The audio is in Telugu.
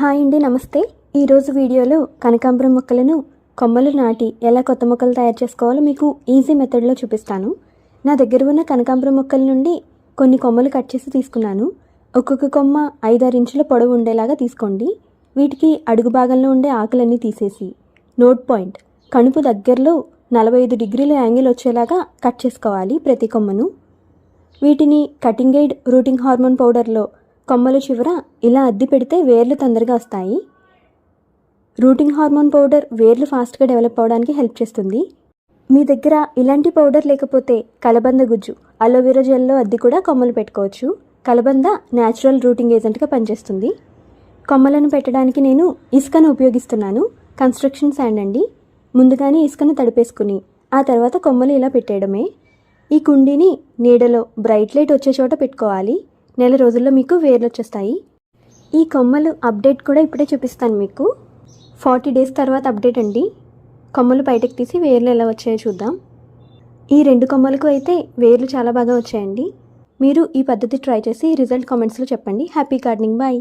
హాయ్ అండి నమస్తే. ఈరోజు వీడియోలో కనకాంబరం మొక్కలను కొమ్మలు నాటి ఎలా కొత్త మొక్కలు తయారు చేసుకోవాలో మీకు ఈజీ మెథడ్లో చూపిస్తాను. నా దగ్గర ఉన్న కనకాంబరం మొక్కల నుండి కొన్ని కొమ్మలు కట్ చేసి తీసుకున్నాను. ఒక్కొక్క కొమ్మ ఐదారు ఇంచుల పొడవు ఉండేలాగా తీసుకోండి. వీటికి అడుగు భాగంలో ఉండే ఆకులన్నీ తీసేసి నోట్ పాయింట్ కణుపు దగ్గరలో నలభై ఐదు డిగ్రీల యాంగిల్ వచ్చేలాగా కట్ చేసుకోవాలి ప్రతి కొమ్మను. వీటిని కటింగ్ ఎయిడ్ రూటింగ్ హార్మోన్ పౌడర్లో కొమ్మల చివర ఇలా అద్ది పెడితే వేర్లు తొందరగా వస్తాయి. రూటింగ్ హార్మోన్ పౌడర్ వేర్లు ఫాస్ట్గా డెవలప్ అవడానికి హెల్ప్ చేస్తుంది. మీ దగ్గర ఇలాంటి పౌడర్ లేకపోతే కలబంద గుజ్జు అలోవెరా జెల్లో అద్ది కూడా కొమ్మలు పెట్టుకోవచ్చు. కలబంద న్యాచురల్ రూటింగ్ ఏజెంట్గా పనిచేస్తుంది. కొమ్మలను పెట్టడానికి నేను ఇసుకను ఉపయోగిస్తున్నాను. కన్స్ట్రక్షన్ శాండ్ అండి. ముందుగానే ఇసుకను తడిపేసుకుని ఆ తర్వాత కొమ్మలు ఇలా పెట్టేయడమే. ఈ కుండీని నీడలో బ్రైట్ లైట్ వచ్చే చోట పెట్టుకోవాలి. నెల రోజుల్లో మీకు వేర్లు వచ్చేస్తాయి ఈ కొమ్మలు అప్డేట్ కూడా ఇప్పుడే చూపిస్తాను మీకు. ఫార్టీ డేస్ తర్వాత అప్డేట్ అండి. కొమ్మలు బయటకు తీసి వేర్లు ఎలా వచ్చాయో చూద్దాం. ఈ రెండు కొమ్మలకు అయితే వేర్లు చాలా బాగా వచ్చాయండి. మీరు ఈ పద్ధతి ట్రై చేసి రిజల్ట్ కామెంట్స్లో చెప్పండి. Happy gardening. బాయ్.